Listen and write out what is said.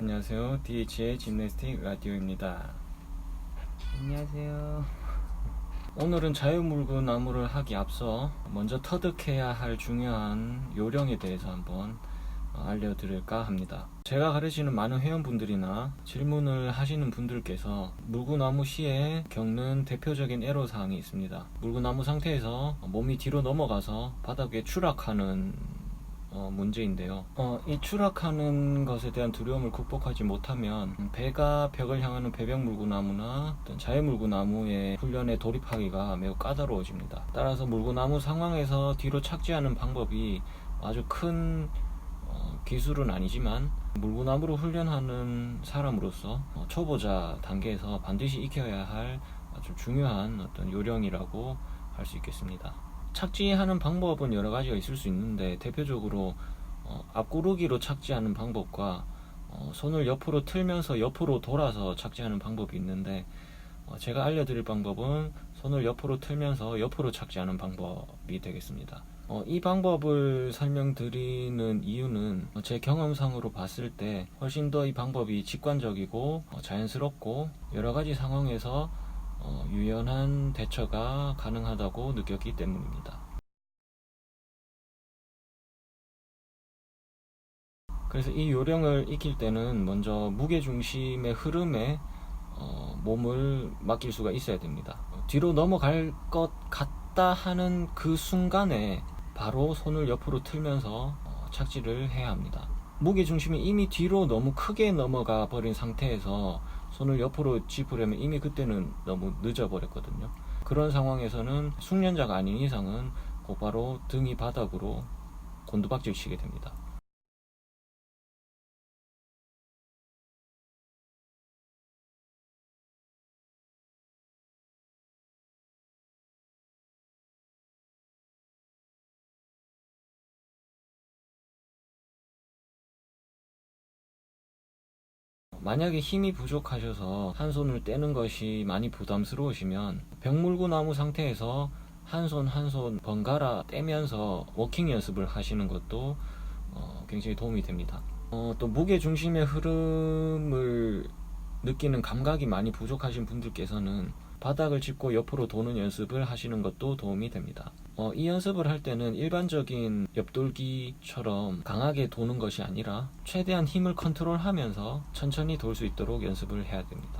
안녕하세요. DH의 짐네스틱 라디오입니다. 안녕하세요. 오늘은 자유물구 나무를 하기 앞서 먼저 터득해야 할 중요한 요령에 대해서 한번 어, 알려드릴까 합니다. 제가 가르치는 많은 회원분들이나 질문을 하시는 분들께서 물구나무 시에 겪는 대표적인 애로사항이 있습니다. 물구나무 상태에서 몸이 뒤로 넘어가서 바닥에 추락하는 어, 문제인데요. 어, 이 추락하는 것에 대한 두려움을 극복하지 못하면 배가 벽을 향하는 배벽 물구나무나 어떤 자유 물구나무의 훈련에 돌입하기가 매우 까다로워집니다. 따라서 물구나무 상황에서 뒤로 착지하는 방법이 아주 큰 어, 기술은 아니지만 물구나무로 훈련하는 사람으로서 어, 초보자 단계에서 반드시 익혀야 할 아주 중요한 어떤 요령이라고 할 수 있겠습니다. 착지하는 방법은 여러 가지가 있을 수 있는데 대표적으로 어, 앞구르기로 착지하는 방법과 어, 손을 옆으로 틀면서 옆으로 돌아서 착지하는 방법이 있는데 어, 제가 알려드릴 방법은 손을 옆으로 틀면서 옆으로 착지하는 방법이 되겠습니다. 어, 이 방법을 설명드리는 이유는 어, 제 경험상으로 봤을 때 훨씬 더 이 방법이 직관적이고 어, 자연스럽고 여러 가지 상황에서 어, 유연한 대처가 가능하다고 느꼈기 때문입니다. 그래서 이 요령을 익힐 때는 먼저 무게 중심의 흐름에 어, 몸을 맡길 수가 있어야 됩니다. 어, 뒤로 넘어갈 것 같다 하는 그 순간에 바로 손을 옆으로 틀면서 어, 착지를 해야 합니다. 무게 중심이 이미 뒤로 너무 크게 넘어가 버린 상태에서 손을 옆으로 짚으려면 이미 그때는 너무 늦어 버렸거든요. 그런 상황에서는 숙련자가 아닌 이상은 곧바로 등이 바닥으로 곤두박질 치게 됩니다. 만약에 힘이 부족하셔서 한 손을 떼는 것이 많이 부담스러우시면 벽물구 나무 상태에서 한 손 한 손 번갈아 떼면서 워킹 연습을 하시는 것도 어, 굉장히 도움이 됩니다. 어, 또 무게 중심의 흐름을 느끼는 감각이 많이 부족하신 분들께서는 바닥을 짚고 옆으로 도는 연습을 하시는 것도 도움이 됩니다. 어, 이 연습을 할 때는 일반적인 옆돌기처럼 강하게 도는 것이 아니라 최대한 힘을 컨트롤하면서 천천히 돌 수 있도록 연습을 해야 됩니다.